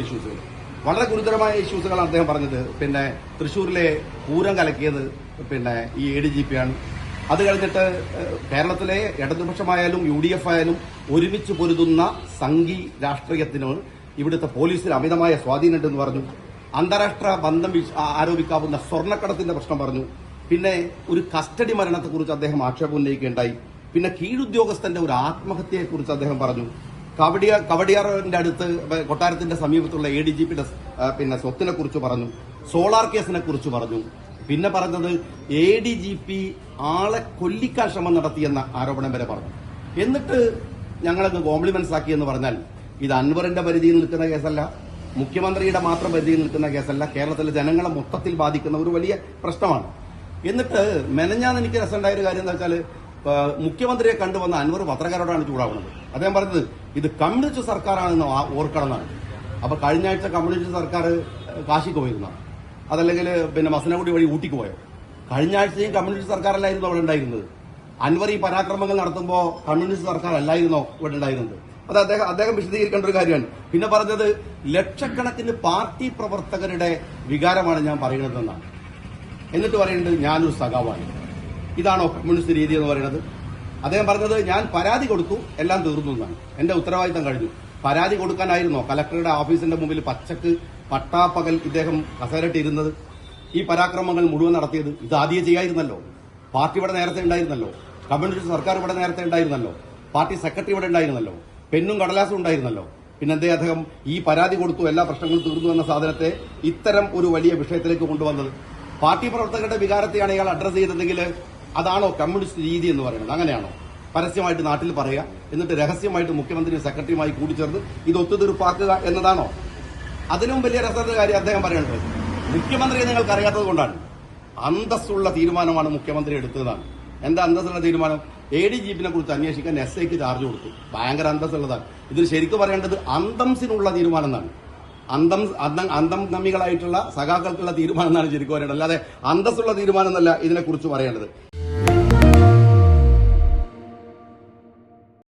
ഇഷ്യൂസുകൾ വളരെ ഗുരുതരമായ ഇഷ്യൂസുകളാണ് അദ്ദേഹം പറഞ്ഞത്. പിന്നെ തൃശ്ശൂരിലെ പൂരം കലക്കിയത് പിന്നെ ഈ എ ഡി ജി പി ആണ്. അത് കഴിഞ്ഞിട്ട് കേരളത്തിലെ ഇടതുപക്ഷമായാലും യു ഡി എഫ് ആയാലും ഒരുമിച്ച് പൊരുതുന്ന സംഘി രാഷ്ട്രീയത്തിന് ഇവിടുത്തെ പോലീസിൽ അമിതമായ സ്വാധീനമുണ്ടെന്ന് പറഞ്ഞു. അന്താരാഷ്ട്ര ബന്ധം ആരോപിക്കാവുന്ന സ്വർണക്കടത്തിന്റെ പ്രശ്നം പറഞ്ഞു. പിന്നെ ഒരു കസ്റ്റഡി മരണത്തെക്കുറിച്ച് അദ്ദേഹം ആക്ഷേപം ഉന്നയിക്കുകയുണ്ടായി. പിന്നെ കീഴുദ്യോഗസ്ഥന്റെ ഒരു ആത്മഹത്യയെക്കുറിച്ച് അദ്ദേഹം പറഞ്ഞു. കവടിയ കവടിയാറിന്റെ അടുത്ത് കൊട്ടാരത്തിന്റെ സമീപത്തുള്ള എ ഡി ജി പിയുടെ പിന്നെ സ്വത്തിനെ കുറിച്ച് പറഞ്ഞു സോളാർ കേസിനെ കുറിച്ച് പറഞ്ഞു. പിന്നെ പറഞ്ഞത് എ ഡി ജി പി ആളെ കൊല്ലിക്കാൻ ശ്രമം നടത്തിയെന്ന ആരോപണം വരെ പറഞ്ഞു. എന്നിട്ട് ഞങ്ങളങ്ങ് കോംപ്ലിമെന്റ്സ് ആക്കി എന്ന് പറഞ്ഞാൽ ഇത് അൻവറിന്റെ പരിധിയിൽ നിൽക്കുന്ന കേസല്ല മുഖ്യമന്ത്രിയുടെ മാത്രം പരിധിയിൽ നിൽക്കുന്ന കേസല്ല കേരളത്തിലെ ജനങ്ങളെ മൊത്തത്തിൽ ബാധിക്കുന്ന ഒരു വലിയ പ്രശ്നമാണ്. എന്നിട്ട് മെനഞ്ഞാന്ന് എനിക്ക് രസമുണ്ടായ ഒരു കാര്യം എന്താ വെച്ചാൽ മുഖ്യമന്ത്രിയെ കണ്ടുവന്ന അൻവർ പത്രക്കാരോടാണ് ചൂടാവുന്നത്. അദ്ദേഹം പറഞ്ഞത് ഇത് കമ്മ്യൂണിസ്റ്റ് സർക്കാരാണെന്ന് ഓർക്കണം എന്നാണ് അപ്പൊ കഴിഞ്ഞ ആഴ്ച കമ്മ്യൂണിസ്റ്റ് സർക്കാർ കാശിക്ക് പോയിരുന്നതാണ്. അതല്ലെങ്കിൽ പിന്നെ മസനഗുഡി വഴി ഊട്ടിക്ക് പോയോ? കഴിഞ്ഞ ആഴ്ചയും കമ്മ്യൂണിസ്റ്റ് സർക്കാരല്ലായിരുന്നു അവിടെ ഉണ്ടായിരുന്നത്. അൻവർ ഈ പരാക്രമങ്ങൾ നടത്തുമ്പോൾ കമ്മ്യൂണിസ്റ്റ് സർക്കാർ അല്ലായിരുന്നോ ഇവിടെ ഉണ്ടായിരുന്നത്? അത് അദ്ദേഹം അദ്ദേഹം വിശദീകരിക്കേണ്ട ഒരു കാര്യമാണ്. പിന്നെ പറഞ്ഞത് ലക്ഷക്കണക്കിന് പാർട്ടി പ്രവർത്തകരുടെ വികാരമാണ് ഞാൻ പറയുന്നതെന്നാണ്. എന്നിട്ട് പറയുന്നത് ഞാനൊരു സഖാവാണ്. ഇതാണോ കമ്മ്യൂണിസ്റ്റ് രീതി എന്ന് പറയുന്നത്. അദ്ദേഹം പറഞ്ഞത് ഞാൻ പരാതി കൊടുത്തു എല്ലാം തീർന്നു എന്നാണ്. എന്റെ ഉത്തരവാദിത്തം കഴിഞ്ഞു. പരാതി കൊടുക്കാനായിരുന്നോ? കലക്ടറുടെ ഓഫീസിന്റെ മുമ്പിൽ പച്ചക്ക് പട്ടാപ്പകൽ ഇദ്ദേഹം കസേരട്ടിരുന്നത് ഈ പരാക്രമങ്ങൾ മുഴുവൻ നടത്തിയത് ഇത് ആദ്യം ചെയ്യായിരുന്നല്ലോ. പാർട്ടി ഇവിടെ നേരത്തെ ഉണ്ടായിരുന്നല്ലോ. കമ്മ്യൂണിസ്റ്റ് സർക്കാർ ഇവിടെ നേരത്തെ ഉണ്ടായിരുന്നല്ലോ. പാർട്ടി സെക്രട്ടറി ഇവിടെ ഉണ്ടായിരുന്നല്ലോ. പെണ്ണും കടലാസും ഉണ്ടായിരുന്നല്ലോ. പിന്നെന്തേ അദ്ദേഹം ഈ പരാതി കൊടുത്തു എല്ലാ പ്രശ്നങ്ങളും തീർന്നു എന്ന സാധനത്തെ ഇത്തരം ഒരു വലിയ വിഷയത്തിലേക്ക് കൊണ്ടുവന്നത്? പാർട്ടി പ്രവർത്തകരുടെ വികാരത്തെയാണ് ഇയാൾ അഡ്രസ് ചെയ്തതെങ്കിൽ അതാണോ കമ്മ്യൂണിസ്റ്റ് രീതി എന്ന് പറയുന്നത്? അങ്ങനെയാണോ? പരസ്യമായിട്ട് നാട്ടിൽ പറയുക എന്നിട്ട് രഹസ്യമായിട്ട് മുഖ്യമന്ത്രി സെക്രട്ടറിയുമായി കൂടിച്ചേർന്ന് ഇത് ഒത്തുതീർപ്പാക്കുക എന്നതാണോ? അതിലും വലിയ രസത്തിന്റെ കാര്യം അദ്ദേഹം പറയുന്നത് മുഖ്യമന്ത്രിയെ നിങ്ങൾക്ക് അറിയാത്തത് കൊണ്ടാണ്. അന്തസ്സുള്ള തീരുമാനമാണ് മുഖ്യമന്ത്രി എടുത്തതാണ്. എന്താ അന്തസ്സുള്ള തീരുമാനം? എ ഡി ജീപ്പിനെ കുറിച്ച് അന്വേഷിക്കാൻ എസ് ഐക്ക് ചാർജ് കൊടുത്തു. ഭയങ്കര അന്തസ്സുള്ളതാണ്. ഇതിൽ ശരിക്കും പറയേണ്ടത് അന്തംസിനുള്ള തീരുമാനം എന്നാണ് അന്തം അന്തം നമ്മികളായിട്ടുള്ള സഖാക്കൾക്കുള്ള തീരുമാനം എന്നാണ് ശരിക്കും പറയേണ്ടത്. അല്ലാതെ അന്തസ്സുള്ള തീരുമാനം എന്നല്ല ഇതിനെക്കുറിച്ച് പറയേണ്ടത്.